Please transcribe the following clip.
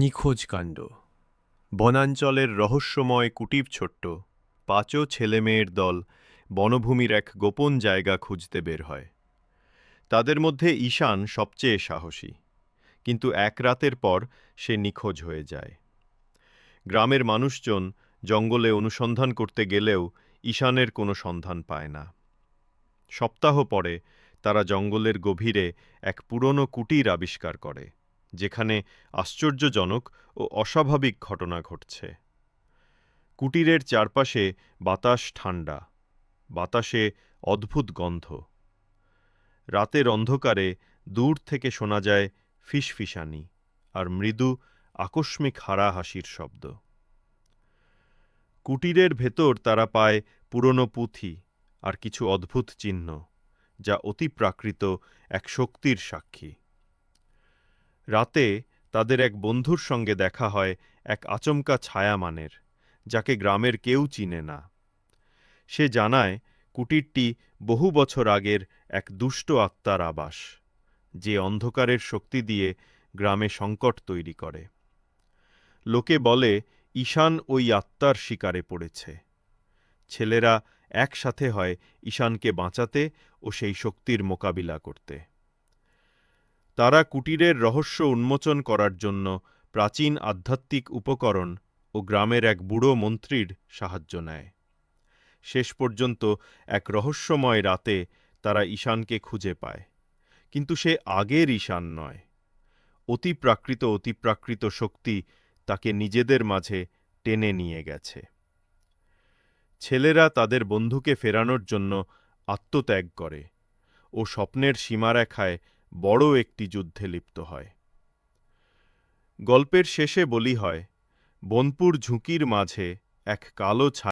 নিখোঁজ কাণ্ড। বনাঞ্চলের রহস্যময় কুটির ছোট্ট পাঁচও ছেলেমেয়ের দল বনভূমির এক গোপন জায়গা খুঁজতে বের হয়। তাদের মধ্যে ঈশান সবচেয়ে সাহসী, কিন্তু এক রাতের পর সে নিখোঁজ হয়ে যায়। গ্রামের মানুষজন জঙ্গলে অনুসন্ধান করতে গেলেও ঈশানের কোনো সন্ধান পায় না। সপ্তাহ পরে তারা জঙ্গলের গভীরে এক পুরনো কুটির আবিষ্কার করে। যেখানে আশ্চর্যজনক ও অস্বাভাবিক ঘটনা ঘটছে। কুটিরের চারপাশে বাতাস ঠান্ডা বাতাসে অদ্ভুত গন্ধ। রাতের অন্ধকারে দূর থেকে শোনা যায় ফিসফিসানি আর মৃদু আকস্মিক হারা হাসির শব্দ। কুটিরের ভেতর তারা পায় পুরনো পুঁথি আর কিছু অদ্ভুত চিহ্ন, যা অতি প্রাকৃত এক শক্তির সাক্ষী। রাতে তাদের এক বন্ধুর সঙ্গে দেখা হয় এক আচমকা ছায়ামানের, যাকে গ্রামের কেউ চিনে না। সে জানায়, কুটিরটি বহু বছর আগের এক দুষ্ট আত্মার আবাস, যে অন্ধকারের শক্তি দিয়ে গ্রামে সংকট তৈরি করে। লোকে বলে, ঈশান ওই আত্মার শিকারে পড়েছে। ছেলেরা একসাথে হয় ঈশানকে বাঁচাতে ও সেই শক্তির মোকাবিলা করতে। তারা কুটিরের রহস্য উন্মোচন করার জন্য প্রাচীন আধ্যাত্মিক উপকরণ ও গ্রামের এক বুড়ো মন্ত্রীর সাহায্য নেয়। শেষ পর্যন্ত এক রহস্যময় রাতে তারা ঈশানকে খুঁজে পায়। কিন্তু সে আগের ঈশান নয়। অতিপ্রাকৃত অতিপ্রাকৃত শক্তি তাকে নিজেদের মাঝে টেনে নিয়ে গেছে। ছেলেরা তাদের বন্ধুকে ফেরানোর জন্য আত্মত্যাগ করে ও স্বপ্নের সীমারেখায় বড় একটি যুদ্ধে লিপ্ত হয়। গল্পের শেষে বলি হয়, বনপুর ঝুঁকির মাঝে এক কালো ছা